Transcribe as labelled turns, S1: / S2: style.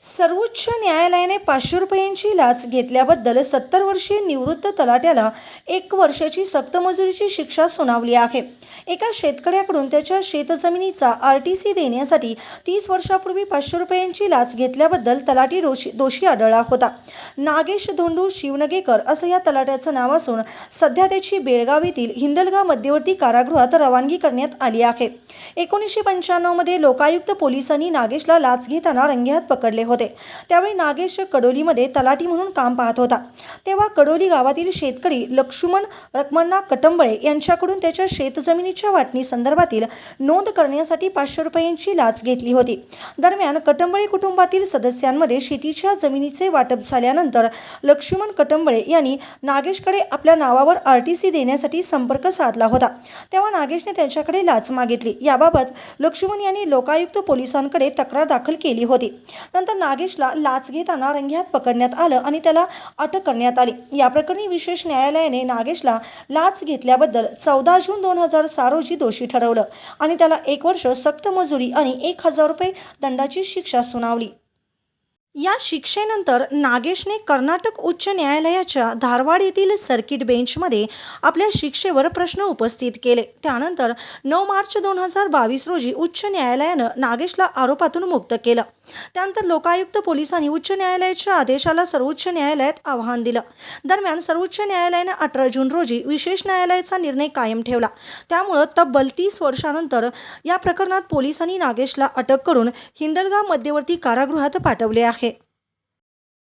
S1: सर्वोच्च न्यायालयाने पाचशे रुपयांची लाच घेतल्याबद्दल सत्तर वर्षीय निवृत्त तलाट्याला एक वर्षाची सक्तमजुरीची शिक्षा सुनावली आहे. एका शेतकऱ्याकडून त्याच्या शेतजमिनीचा आर टी सी देण्यासाठी तीस वर्षापूर्वी पाचशे रुपयांची लाच घेतल्याबद्दल तलाटी दोषी दोषी आढळला होता. नागेश धोंडू शिवनगेकर असं या तलाट्याचं नाव असून सध्या त्याची बेळगाव येथील हिंदलगाव मध्यवर्ती कारागृहात रवानगी करण्यात आली आहे. एकोणीसशे पंच्याण्णवमध्ये लोकायुक्त पोलिसांनी नागेशला लाच घेताना रंगेहात पकडले होते. त्यावेळी नागेश कडोलीमध्ये तलाठी म्हणून काम पाहत होता. तेव्हा कडोली गावातील शेतकरी लक्ष्मण रक्मण्णा कटंबळे यांच्याकडून त्याच्या शेतजमिनीच्या वाटणी संदर्भातील नोंद करण्यासाठी पाचशे रुपयांची लाच घेतली होती. दरम्यान कटंबळे कुटुंबातील सदस्यांमध्ये शेतीच्या जमिनीचे वाटप झाल्यानंतर लक्ष्मण कटंबळे यांनी नागेशकडे आपल्या नावावर आर टी सी देण्यासाठी संपर्क साधला होता. तेव्हा नागेशने त्यांच्याकडे लाच मागितली. याबाबत लक्ष्मण यांनी लोकायुक्त पोलिसांकडे तक्रार दाखल केली होती. नंतर नागेशला लाच घेताना रंग्यात पकडण्यात आलं आणि त्याला अटक करण्यात आली. या प्रकरणी विशेष न्यायालयाने नागेशला लाच घेतल्याबद्दल चौदा जून दोन हजार सहा रोजी दोषी ठरवलं आणि त्याला एक वर्ष सक्त मजुरी आणि एक हजार रुपये दंडाची शिक्षा सुनावली. या शिक्षेनंतर नागेशने कर्नाटक उच्च न्यायालयाच्या धारवाड येथील सर्किट बेंचमध्ये आपल्या शिक्षेवर प्रश्न उपस्थित केले. त्यानंतर नऊ मार्च दोन हजार बावीस रोजी उच्च न्यायालयानं नागेशला आरोपातून मुक्त केलं. त्यानंतर लोकायुक्त पोलिसांनी उच्च न्यायालयाच्या आदेशाला सर्वोच्च न्यायालयात आव्हान दिलं. दरम्यान सर्वोच्च न्यायालयानं अठरा जून रोजी विशेष न्यायालयाचा निर्णय कायम ठेवला. त्यामुळं तब्बल तीस वर्षानंतर या प्रकरणात पोलिसांनी नागेशला अटक करून हिंडलगाव मध्यवर्ती कारागृहात पाठवले आहे.